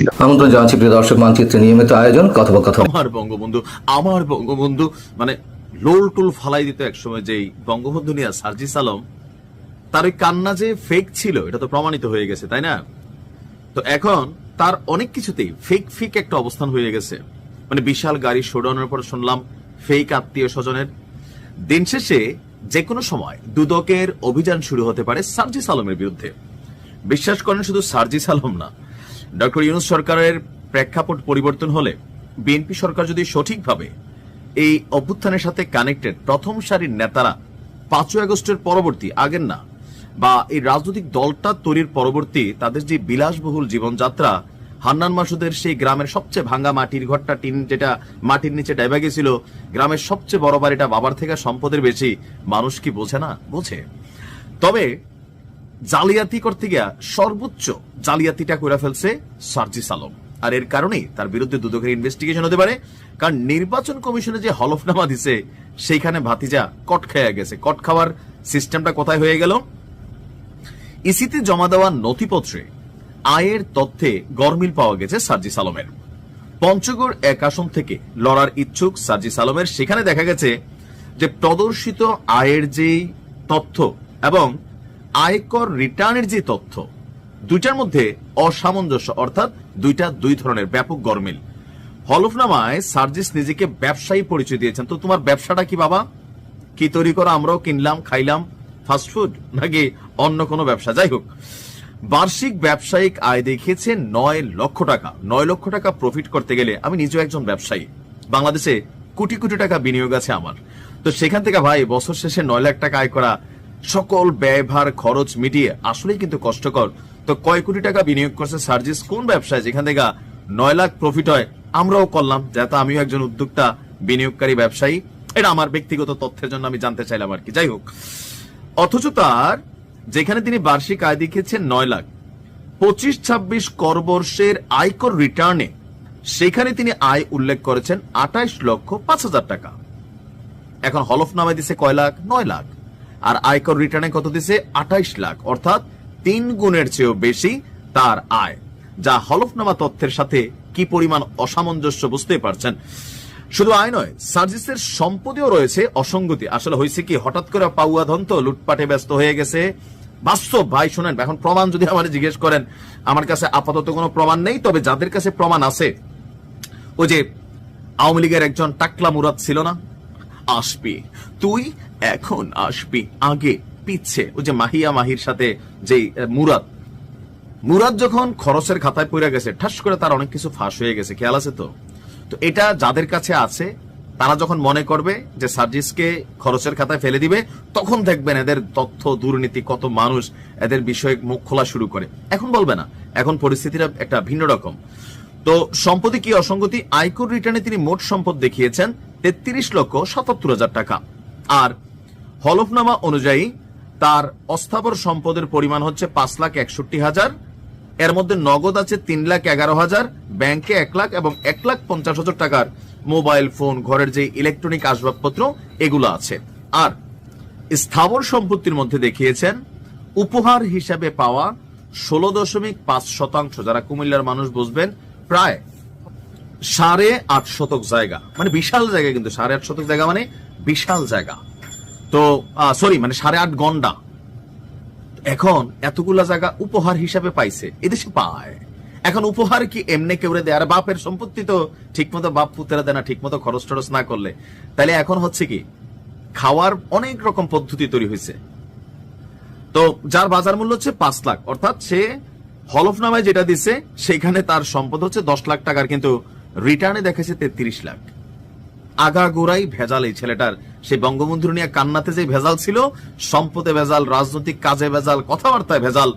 ছিল। আমন্ত্রণ জানাচ্ছি প্রিয় দর্শক মানচিত্রে নিয়মিত আয়োজন, কথোপকথন। আমার বঙ্গবন্ধু আমার বঙ্গবন্ধু মানে লোল টুল ফালাই দিত একসময় যেই বঙ্গবন্ধু নিয়ে সার্জিস আলম, তার ওই কান্না যে ফেক ছিল, এটা তো প্রমাণিত হয়ে গেছে, তাই না? তো এখন তার অনেক কিছুতেই ফেক ফেক একটা অবস্থান হয়ে গেছে। মানে বিশাল গাড়ি শোডাউনের পর শুনলাম ফেক আত্মীয় স্বজনের। দিন শেষে যে কোনো সময় দুদকের অভিযান শুরু হতে পারে সার্জিস আলমের বিরুদ্ধে। বিশ্বাস করেন শুধু সার্জিস আলম না ডক্টর ইউনুস সরকারের প্রেক্ষাপট পরিবর্তন হলে বিএনপি সরকার যদি সঠিকভাবে এই অভ্যুত্থানের সাথে কানেক্টেড প্রথম সারির নেতারা পাঁচই আগস্টের পরবর্তী, আগের না, বা এই রাজনৈতিক দলটা তৈরির পরবর্তী তাদের যে বিলাসবহুল জীবনযাত্রা, হান্নান মাসুদের সেই গ্রামের সবচেয়ে ভাঙ্গা মাটির ঘরটা, টিন যেটা মাটির নিচে ডাইবা গেছিল, গ্রামের সবচেয়ে বড় বাড়িটা বাবার থেকে সম্পদের বেশি, মানুষ কি বোঝে না? বোঝে। তবে জালিয়াতি করতে গিয়া সর্বোচ্চ জালিয়াতিটা করে ফেলছে সার্জিস আলম। আর এর কারণেই তার বিরুদ্ধে দুদকের ইনভেস্টিগেশন হতে পারে, কারণ নির্বাচন কমিশনে যে হলফনামা দিছে, সেইখানে ভাতিজা কট খেয়ে গেছে। কট খাওয়ার সিস্টেমটা কোথায় হয়ে গেল? ইসিতে জমা দেওয়া নথিপত্রে আয়ের তথ্যে গরমিল পাওয়া গেছে সার্জিস আলমের। পঞ্চগড় এক আসন থেকে লড়ার ইচ্ছুক সার্জিস আলমের, সেখানে দেখা গেছে যে প্রদর্শিত আয়ের যে তথ্য এবং আয়কর রিটার্নের যে তথ্য, দুইটার মধ্যে অসামঞ্জস্য, অর্থাৎ দুইটা দুই ধরনের, ব্যাপক গরমিল। হলফনামায় সার্জিস নিজেকে ব্যবসায়ী পরিচয় দিয়েছেন। তো তোমার ব্যবসাটা কি বাবা? কি তৈরি করা আমরাও কিনলাম, খাইলাম ফাস্টফুড নাকি অন্য কোনো ব্যবসা? যাই হোক, বার্ষিক ব্যবসায়িক আয় দেখিয়েছে নয় লক্ষ টাকা। নয় লক্ষ টাকা প্রফিট করতে গেলে আমি নিজেও একজন ব্যবসায়ী। বাংলাদেশে কোটি কোটি টাকা বিনিয়োগ আছে আমার। তো সেখান থেকে ভাই, বছর শেষে নয় লাখ টাকা আয় করা সকল ব্যয়ভার খরচ মিটিয়ে আসলেই কিন্তু কষ্টকর। তো কয় কোটি টাকা বিনিয়োগ করছে সার্জিস? কোন ব্যবসায়? যেখান থেকে নয় লাখ প্রফিট হয়, আমরাও করলাম। যাতে আমিও একজন উদ্যোক্তা, বিনিয়োগকারী ব্যবসায়ী। এটা আমার ব্যক্তিগত তথ্যের জন্য আমি জানতে চাইলাম আর কি। যাই হোক। অথচ তার যেখানে তিনি বার্ষিক আয় দেখিয়েছেন নয় লাখ, পঁচিশ ছাব্বিশ কর বর্ষের আয়কর রিটার্নে সেখানে তিনি আয় উল্লেখ করেছেন আঠাইশ লক্ষ পাঁচ হাজার টাকা। এখন হলফনামায় দিছে কয় লাখ? নয় লাখ। আর আয়কর রিটার্নে কত দিছে? আঠাইশ লাখ, অর্থাৎ তিন গুণের চেয়েও বেশি তার আয়। যা হলফনামা তথ্যের সাথে কি পরিমাণ অসামঞ্জস্য বুঝতে পারছেন? শুধু আয় নয়, সার্জিসের সম্পদেও রয়েছে অসঙ্গতি। আসলে হয়েছে কি, হঠাৎ করে পাউয়া ধন্ত লুটপাটে ব্যস্ত হয়ে গেছে। বাস্তব, ভাই, শোনেন, এখন প্রমাণ যদি আমার জিজ্ঞেস করেন, আমার কাছে আপাতত কোনো প্রমাণ নেই, তবে যাদের কাছে প্রমাণ আছে, ওই যে আওয়ামী লীগের একজন টাকলা মুরাদ ছিল না? আসবি তুই এখন আসবি আগে পিচ্ছে ওই যে মাহিয়া মাহির সাথে যে মুরাদ। মুরাদ যখন খরচের খাতায় পড়ে গেছে, ঠাস করে তার অনেক কিছু ফাঁস হয়ে গেছে, খেয়াল আছে তো? তো এটা যাদের কাছে আছে, তারা যখন মনে করবে যে সার্জিসকে খরচের খাতায় ফেলে দিবে, তখন দেখবেন এদের তথ্য, দুর্নীতি, কত মানুষ এদের বিষয়ে মুখ খোলা শুরু করে। এখন বলবে না। এখন পরিস্থিতিটা একটা ভিন্ন রকম। তো সম্পত্তি কি অসঙ্গতি? আয়কর রিটার্নে তিনি মোট সম্পদ দেখিয়েছেন তেত্রিশ লক্ষ সাতাত্তর হাজার টাকা। আর হলফনামা অনুযায়ী তার অস্থাবর সম্পদের পরিমাণ হচ্ছে পাঁচ লাখ একষট্টি হাজার। এর মধ্যে নগদ আছে তিন লাখ এগারো হাজার, ব্যাংকে এক লাখ এবং এক লাখ পঞ্চাশ হাজার টাকার মোবাইল, ফোন, ঘরের যে ইলেকট্রনিক আসবাবপত্র, এগুলো আছে। আর স্থাবর সম্পত্তির মধ্যে দেখিয়েছেন, উপহার হিসাবে পাওয়া ষোলো দশমিক পাঁচ শতাংশ, যারা কুমিল্লার মানুষ বুঝবেন, প্রায় সাড়ে আট শতক জায়গা। মানে বিশাল জায়গা কিন্তু, সাড়ে আট শতক জায়গা মানে বিশাল জায়গা। তো সরি মানে সাড়ে আট গন্ডা। এখন এতগুলা জায়গা উপহার হিসাবে পাইছে, এদেশে পায়। এখন উপহার কি এমনি কেউ দেয়? আর বাপের সম্পত্তি তো ঠিকমতো বাপ পুতেরা দেয় না, ঠিকমতো খরচ টরচ না করলে। তাহলে এখন হচ্ছে কি, খাওয়ার অনেক রকম পদ্ধতি তৈরি হয়েছে তো যার বাজার মূল্য হচ্ছে পাঁচ লাখ, অর্থাৎ সে হলফনামায় যেটা দিছে, সেখানে তার সম্পদ হচ্ছে দশ লাখ টাকার, কিন্তু রিটার্নে দেখেছে তেত্রিশ লাখ। আগাগোড়াই ভেজাল এই ছেলেটার। সেই বঙ্গবন্ধু নিয়ে কান্নাতে যে ভেজাল ছিল সম্পদে ভেজাল রাজনৈতিক কাজে ভেজাল কথাবার্তায় ভেজাল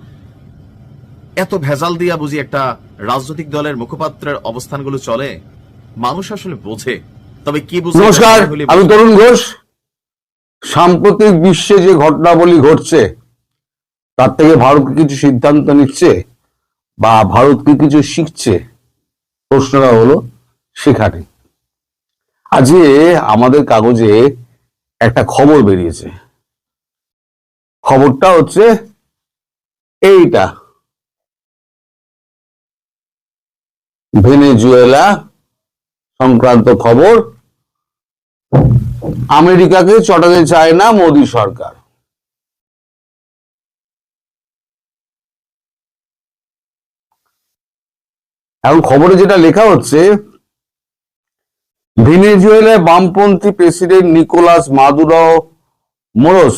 এত ভেজাল দিয়া বুঝি একটা রাজনৈতিক দলের মুখপাত্রের অবস্থানগুলো চলে। মানুষ আসলে বোঝে তবে কি বুঝে নমস্কার আমি তরুণ ঘোষ। সাম্প্রতিক বিশ্বে যে ঘটনাবলী ঘটছে তার থেকে ভারত কিছু সিদ্ধান্ত নিচ্ছে বা ভারত কি কিছু শিখছে প্রশ্নটা হলো সেখানে। আজকে আমাদের কাগজে একটা খবর বেরিয়েছে। খবরটা হচ্ছে এইটা। ভেনেজুয়েলা সংক্রান্ত খবর। আমেরিকাকে চটাতে চায় না মোদী সরকার। এখন খবরে যেটা লেখা হচ্ছে ভেনেজুয়েলায় বামপন্থী প্রেসিডেন্ট নিকোলাস মাদুরো মোরস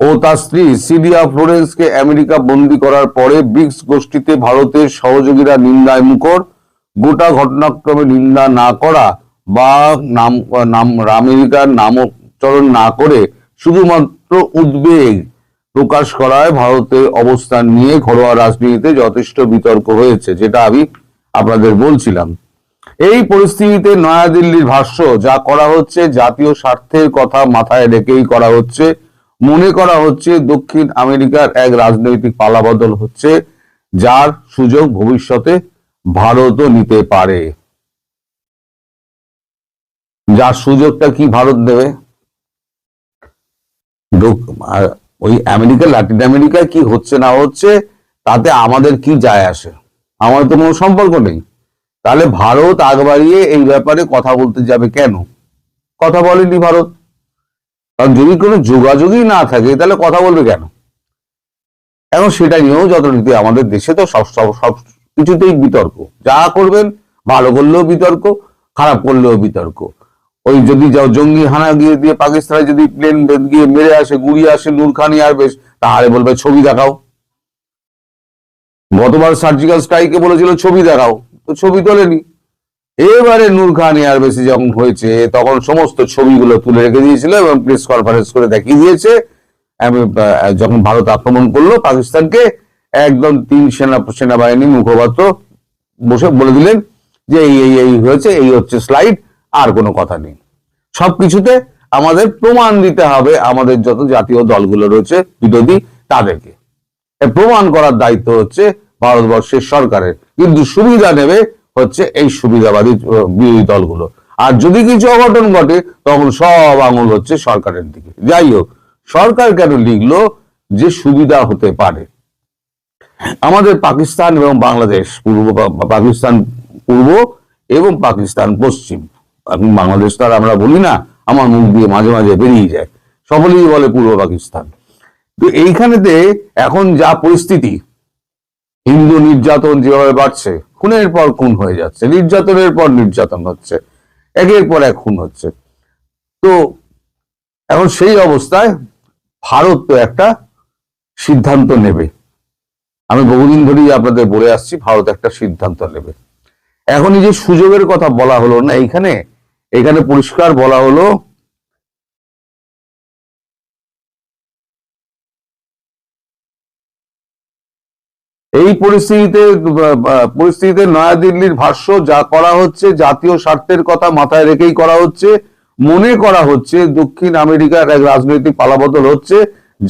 ও তার স্ত্রী সিরিয়া ফ্লোরেন্সকে আমেরিকা বন্দী করার পরে ব্রিক্স গোষ্ঠীতে ভারতের সহযোগীরা নিন্দায় মুখর। গোটা ঘটনাক্রমে নিন্দা না করা বা নাম নাম, আমেরিকার নামোচ্চারণ না করে শুধুমাত্র উদ্বেগ প্রকাশ করায় ভারতের অবস্থান নিয়ে ঘরোয়া রাজনীতিতে যথেষ্ট বিতর্ক হয়েছে, যেটা আমি আপনাদের বলছিলাম। এই পরিস্থিতিতে নয়াদিল্লির ভাষ্য, যা করা হচ্ছে জাতীয় স্বার্থের কথা মাথায় রেখেই করা হচ্ছে। মনে করা হচ্ছে দক্ষিণ আমেরিকার এক রাজনৈতিক পালাবদল হচ্ছে, যার সুযোগ ভবিষ্যতে ভারতও নিতে পারে। যার সুযোগটা কি ভারত দেবে? ওই আমেরিকা লাতিন আমেরিকায় কি হচ্ছে না হচ্ছে, তাতে আমাদের কি যায় আসে? আমাদের তো কোনো সম্পর্ক নেই। তাহলে ভারত আগ বাড়িয়ে এই ব্যাপারে কথা বলতে যাবে কেন? কথা বলেনি ভারত। কারণ যদি কোনো যোগাযোগই না থাকে, তাহলে কথা বলবে কেন? এখন সেটা নিয়েও যথারীতি আমাদের দেশে তো সব সব সব কিছুতেই বিতর্ক। যা করবেন, ভালো করলেও বিতর্ক, খারাপ করলেও বিতর্ক। ওই যদি যাও জঙ্গি হানা গিয়ে দিয়ে পাকিস্তানে যদি প্লেন গিয়ে মেরে আসে গুড়িয়ে আসে নূর খান এয়ারবেস তাহলে বলবে ছবি দেখাও। গতবার সার্জিক্যাল স্ট্রাইকে বলেছিল, ছবি দেখাও। তো ছবি তোলেনি। এবারে নূর খান এয়ারবেসে যখন হয়েছে, তখন সমস্ত ছবিগুলো তুলে রেখে দিয়েছিল এবং প্রেস কনফারেন্স করে দেখিয়ে দিয়েছে। যখন ভারত আক্রমণ করল, পাকিস্তানকে একদম তিন সেনা, সেনাবাহিনী মুখপাত্র বসে বলে দিলেন যে এই এই হয়েছে, এই হচ্ছে স্লাইড আর কোনো কথা নেই। সবকিছুতে আমাদের প্রমাণ দিতে হবে আমাদের যত জাতীয় দলগুলো রয়েছে, বিরোধী, তাদেরকে। প্রমাণ করার দায়িত্ব হচ্ছে ভারতবর্ষের সরকারের। কিন্তু সুবিধা নেবে হচ্ছে এই সুবিধাবাদী বিরোধী দলগুলো। আর যদি কিছু অঘটন ঘটে, তখন সব আঙুল হচ্ছে সরকারের দিকে। যাই হোক, সরকার কেন লিখলো যে সুবিধা হতে পারে? আমাদের পাকিস্তান এবং বাংলাদেশ, পূর্ব পাকিস্তান পূর্ব এবং পাকিস্তান পশ্চিম। এখন বাংলাদেশ তো আর আমরা বলি না, আমার মুখ দিয়ে মাঝে মাঝে বেরিয়ে যায়। সকলেই বলে পূর্ব পাকিস্তান। তো এইখানেতে এখন যা পরিস্থিতি হিন্দু নির্যাতন যেভাবে বাড়ছে, খুনের পর খুন হয়ে যাচ্ছে, নির্যাতনের পর নির্যাতন হচ্ছে, একের পর এক খুন হচ্ছে। তো এখন সেই অবস্থায় ভারত তো একটা সিদ্ধান্ত নেবে। আমি বহুদিন ধরেই আপনাদের বলে আসছি, ভারত একটা সিদ্ধান্ত নেবে। এখন এই যে সুযোগের কথা বলা হলো না, এইখানে, এখানে পরিষ্কার বলা হলো এই পরিস্থিতিতে পরিস্থিতিতে নয়াদিল্লির ভাষ্য যা করা হচ্ছে, জাতীয় স্বার্থের কথা মাথায় রেখেই করা হচ্ছে, মনে করা হচ্ছে দক্ষিণ আমেরিকার এক রাজনৈতিক পালাবদল হচ্ছে,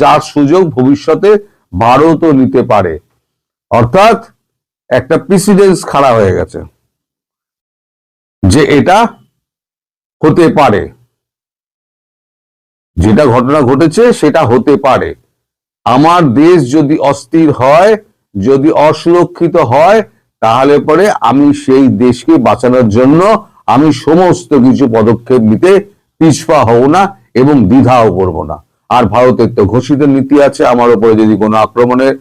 যার সুযোগ ভবিষ্যতে ভারতও নিতে পারে। অর্থাৎ একটা প্রেসিডেন্স খাড়া হয়ে গেছে যে এটা হতে পারে। যেটা ঘটনা ঘটেছে সেটা হতে পারে। আমার দেশ যদি অস্থির হয় যদি অসুরক্ষিত হয়, তাহলে পরে আমি সেই দেশকে বাঁচানোর জন্য আমি সমস্ত কিছু পদক্ষেপ নিতে পিছপা হব না এবং দ্বিধাও করব না। আর ভারতের তো ঘোষিত নীতি আছে, আমার উপরে যদি কোনো আক্রমণের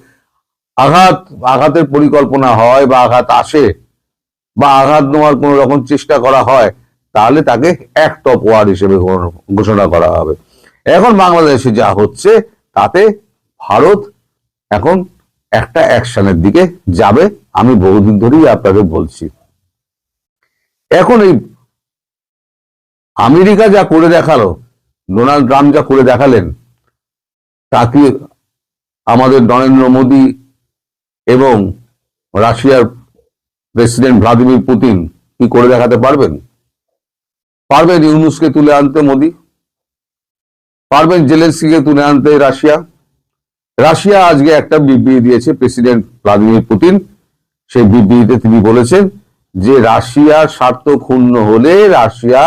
আঘাত, আঘাতের পরিকল্পনা হয় বা আঘাত আসে বা আঘাত নেওয়ার কোন রকম চেষ্টা করা হয়, তাহলে তাকে এক টপ ওয়ার হিসেবে ঘোষণা করা হবে। এখন বাংলাদেশে যা হচ্ছে, তাতে ভারত এখন একটা অ্যাকশনের দিকে যাবে, আমি বহুদিন ধরেই আপনাদের বলছি। এখন এই আমেরিকা যা করে দেখাল, ডোনাল্ড ট্রাম্প যা করে দেখালেন তাকে আমাদের নরেন্দ্র মোদী এবং রাশিয়ার প্রেসিডেন্ট ভ্লাদিমির পুতিন কি করে দেখাতে পারবেন? পারবেন ইউনুসকে তুলে আনতে মোদী? পারবেন জেলেন্সকিকে তুলে আনতে রাশিয়া? রাশিয়া আজকে একটা বিবৃতি দিয়েছে, প্রেসিডেন্ট ভ্লাদিমির পুতিন। সেই বিবৃতিতে তিনি বলেছেন যে রাশিয়ার স্বার্থ ক্ষুণ্ণ হলে রাশিয়া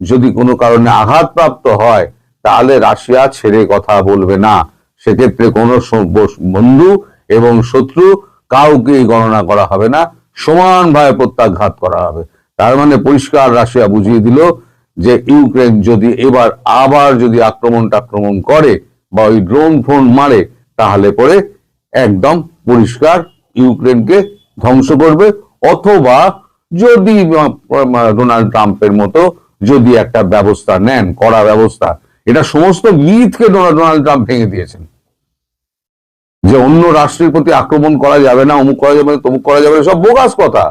যদি কোনো কারণে আঘাতপ্রাপ্ত হয়, তাহলে রাশিয়া ছেড়ে কথা বলবে না। সেক্ষেত্রে কোনো বন্ধু এবং শত্রু কাউকেই গণনা করা হবে না সমানভাবে প্রত্যাঘাত করা হবে। তার মানে পরিষ্কার রাশিয়া বুঝিয়ে দিল যে ইউক্রেন যদি এবার আবার যদি আক্রমণ টাক্রমণ করে বা ওই ড্রোন ফোন মারে তাহলে পরে একদম পরিষ্কার ইউক্রেনকে ধ্বংস করবে, অথবা যদি ডোনাল্ড ট্রাম্পের মতো যদি একটা ব্যবস্থা নেন করা ব্যবস্থা, এটা সমস্ত মিথকে ডোনাল্ড ট্রাম্প ভেঙে দিয়েছেন। যে অন্য রাষ্ট্রের প্রতি আক্রমণ করা যাবে না, অমুক করা যাবে না, তমুক করা যাবে না, সব বোগাস কথা।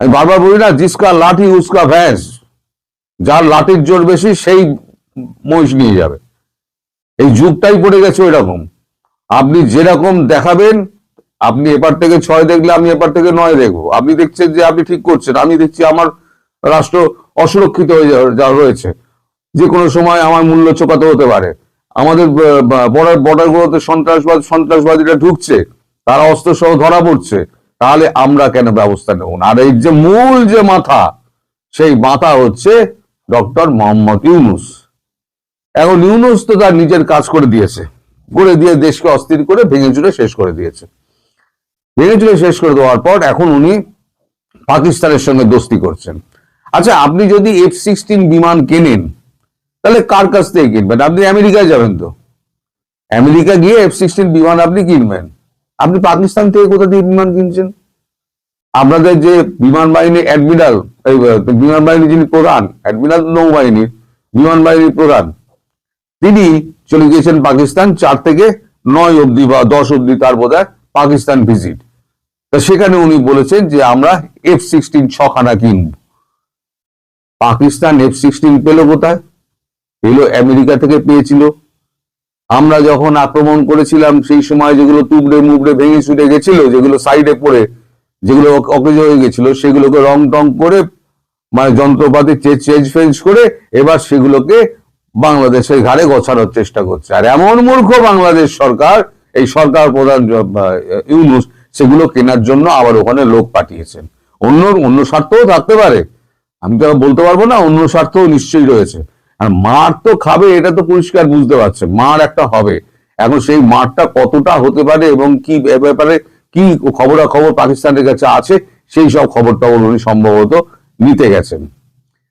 আমি বারবার বলি না, জিসকা লাঠি, উস্কা ভ্যাস, যার লাঠির জোর বেশি, সেই মহিষ নিয়ে যাবে। এই যুগটাই পড়ে গেছে ওই রকম আপনি যেরকম দেখাবেন, আপনি এপার থেকে ছয় দেখলে আমি এপার থেকে নয় দেখব। আপনি দেখছেন যে আপনি ঠিক করছেন। আমি দেখছি আমার রাষ্ট্র অসুরক্ষিত হয়ে যা- রয়েছে। যে কোনো সময় আমার মূল্য চোকাতে হতে পারে। আমাদের বর্ডার বর্ডার গুলোতে সন্ত্রাসবাদ, সন্ত্রাসবাদীরা ঢুকছে। তারা অস্ত্র সহ ধরা পড়ছে। তাহলে আমরা কেন ব্যবস্থা নেব না? আর এই যে মূল যে মাথা, সেই মাথা হচ্ছে ডক্টর মোহাম্মদ ইউনুস। এখন ইউনুস তো তার নিজের কাজ করে দিয়েছে। করে দিয়ে দেশকে অস্থির করে ভেঙে চুরে শেষ করে দিয়েছে। ভেঙে চুরে শেষ করে দেওয়ার পর এখন উনি পাকিস্তানের সঙ্গে দোস্তি করছেন। আচ্ছা আপনি যদি এফ সিক্সটিন বিমান কেনেন, তাহলে কার কাছ থেকে কিনবেন? আপনি আমেরিকায় যাবেন তো। আমেরিকা গিয়ে এফ সিক্সটিন বিমান আপনি কিনবেন। আপনি পাকিস্তান থেকে কোথা থেকে বিমান কিনছেন? আপনাদের যে বিমান বাহিনী অ্যাডমিরাল বিমান বাহিনী যিনি প্রধান অ্যাডমিরাল নৌবাহিনীর বিমান বাহিনীর প্রধান, তিনি চলে গিয়েছেন পাকিস্তান, চার থেকে নয় অবধি বা দশ অবধি তার বোধ পাকিস্তান ভিজিট তা সেখানে উনি বলেছেন যে আমরা এফ সিক্সটিন ছখানা কিনব। পাকিস্তান এফ সিক্সটিন পেল কোথায়? পেল আমেরিকা থেকে পেয়েছিল। আমরা যখন আক্রমণ করেছিলাম, সেই সময় যেগুলো তুবড়ে মুবড়ে ভেঙে ছুটে গেছিল, যেগুলো সাইডে পড়ে, যেগুলো অক- অকেজ হয়ে গেছিল, সেগুলোকে রং টং করে মানে যন্ত্রপাতি চেঞ্জ ফেঞ্জ করে, এবার সেগুলোকে বাংলাদেশের ঘাড়ে গোছানোর চেষ্টা করছে। আর এমন মূর্খ বাংলাদেশ সরকার, এই সরকার প্রধান ইউনুস, সেগুলো কেনার জন্য আবার ওখানে লোক পাঠিয়েছেন। অন্য অন্য স্বার্থও থাকতে পারে। আমি তো বলতে পারব না, অন্য স্বার্থও নিশ্চয়ই রয়েছে। আর মার তো খাবে, এটা তো পরিষ্কার বুঝতে পারছে। মার একটা হবে। এখন সেই মারটা কতটা হতে পারে এবং কি ব্যাপারে কি খবরাখবর পাকিস্তানের কাছে আছে, সেই সব খবর টবর উনি সম্ভবত নিতে গেছেন।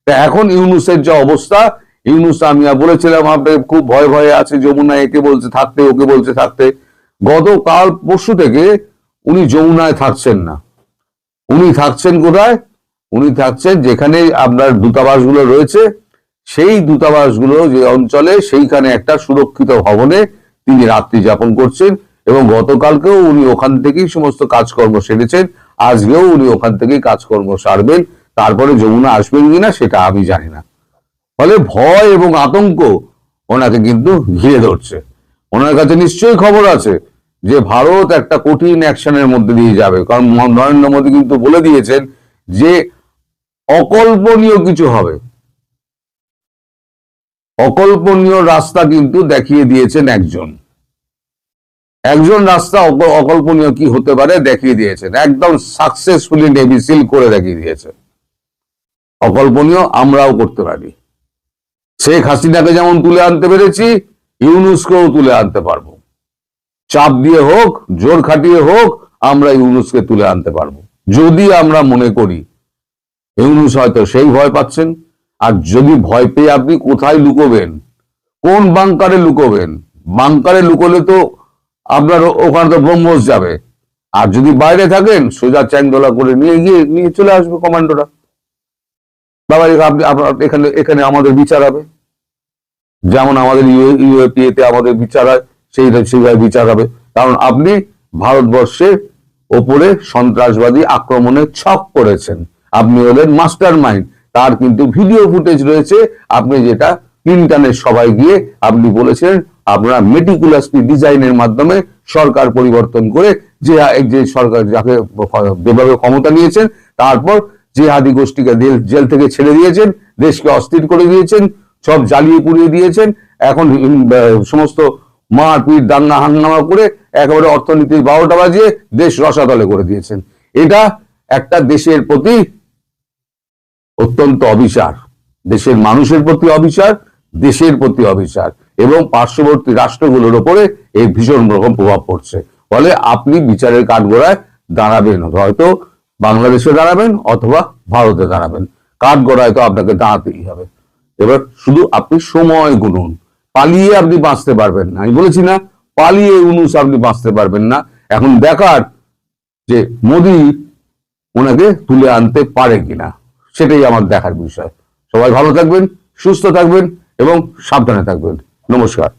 তা এখন ইউনুসের যে অবস্থা ইউনুস, আমি বলেছিলাম আপনাকে খুব ভয় ভয়ে আছে, যমুনা একে বলছে থাকতে, ওকে বলছে থাকতে। গতকাল পরশু থেকে উনি যমুনায় থাকছেন না। উনি থাকছেন কোথায়? উনি থাকছেন যেখানে আপনার দূতাবাসগুলো রয়েছে, সেই দূতাবাসগুলো যে অঞ্চলে, সেইখানে একটা সুরক্ষিত ভবনে তিনি রাত্রি যাপন করছেন এবং গতকালকেও উনি ওখান থেকেই সমস্ত কাজকর্ম সেরেছেন, আজকেও উনি ওখান থেকেই কাজকর্ম সারবেন, তারপরে যমুনা আসবেন কিনা সেটা আমি জানি না। ফলে ভয় এবং আতঙ্ক ওনাকে কিন্তু ঘিরে ধরছে। ওনার কাছে নিশ্চয়ই খবর আছে যে ভারত একটা কঠিন অ্যাকশনের মধ্যে দিয়ে যাবে। কারণ নরেন্দ্র মোদী কিন্তু বলে দিয়েছেন যে অকল্পনীয় কিছু হবে। অকল্পনীয় রাস্তা কিন্তু দেখিয়ে দিয়েছেন একজন। একজন রাস্তা অকল্পনীয় কি হতে পারে দেখিয়ে দিয়েছেন। একদম সাকসেসফুলি নেভি সিল করে দেখিয়ে দিয়েছে। অকল্পনীয় আমরাও করতে পারি। শেখ হাসিনাকে যেমন তুলে আনতে পেরেছি, ইউনুসকেও তুলে আনতে পারব। চাপ দিয়ে হোক, জোর খাটিয়ে হোক, আমরা ইউনুসকে তুলে আনতে পারব। যদি আমরা মনে করি, ইউনুস হয়তো সেই ভয় পাচ্ছেন, আর যদি ভয় পেয়ে আপনি কোথায় লুকোবেন, কোন বাংকারে লুকোবেন, বাংকারে লুকোলে তো আপনার ওখানে তো ব্রহ্মস যাবে। আর যদি বাইরে থাকেন, সোজা চ্যাংদোলা করে নিয়ে গিয়ে, নিয়ে চলে আসবে কমান্ডোরা। বাবা এখানে এখানে আমাদের বিচার হবে। যেমন আমাদের ইউএপিএ তে আমাদের বিচার হয়, সেই, সেইভাবে বিচার হবে। কারণ আপনি ভারতবর্ষের ওপরে সন্ত্রাসবাদী আক্রমণে ছক করেছেন। আপনি হলেন মাস্টার মাইন্ড তার কিন্তু ভিডিও ফুটেজ রয়েছে। আপনি যেটা ক্লিনটনের সবাই গিয়ে আপনি বলেছেন, আপনারা মেটিকুলাসলি ডিজাইনের মাধ্যমে সরকার পরিবর্তন করে যে যে সরকার যাকে যেভাবে ক্ষমতা নিয়েছেন, তারপর জিহাদি গোষ্ঠীকে জেল- থেকে ছেড়ে দিয়েছেন, দেশকে অস্থির করে দিয়েছেন, সব জ্বালিয়ে পুড়িয়ে দিয়েছেন। এখন সমস্ত মারপিট, দাঙ্গা, হাঙ্গামা করে একেবারে অর্থনীতির বারোটা বাজিয়ে দেশ রসাতলে করে দিয়েছেন। এটা একটা দেশের প্রতি অত্যন্ত অবিচার। দেশের মানুষের প্রতি অবিচার, দেশের প্রতি অবিচার। এবং পার্শ্ববর্তী রাষ্ট্রগুলোর ওপরে এই ভীষণ রকম প্রভাব পড়ছে। ফলে আপনি বিচারের কাঠগোড়ায় দাঁড়াবেন হয়তো বাংলাদেশে দাঁড়াবেন অথবা ভারতে দাঁড়াবেন। কাঠ গড়ায় তো আপনাকে দাঁড়াতেই হবে। এবার শুধু আপনি সময় গুনুন। পালিয়ে আপনি বাঁচতে পারবেন না। আমি বলেছি না, পালিয়ে উনুস আপনি বাঁচতে পারবেন না। এখন দেখার যে মোদি ওনাকে তুলে আনতে পারে কিনা, সেটাই আমার দেখার বিষয়। সবাই ভালো থাকবেন, সুস্থ থাকবেন এবং সাবধানে থাকবেন। নমস্কার।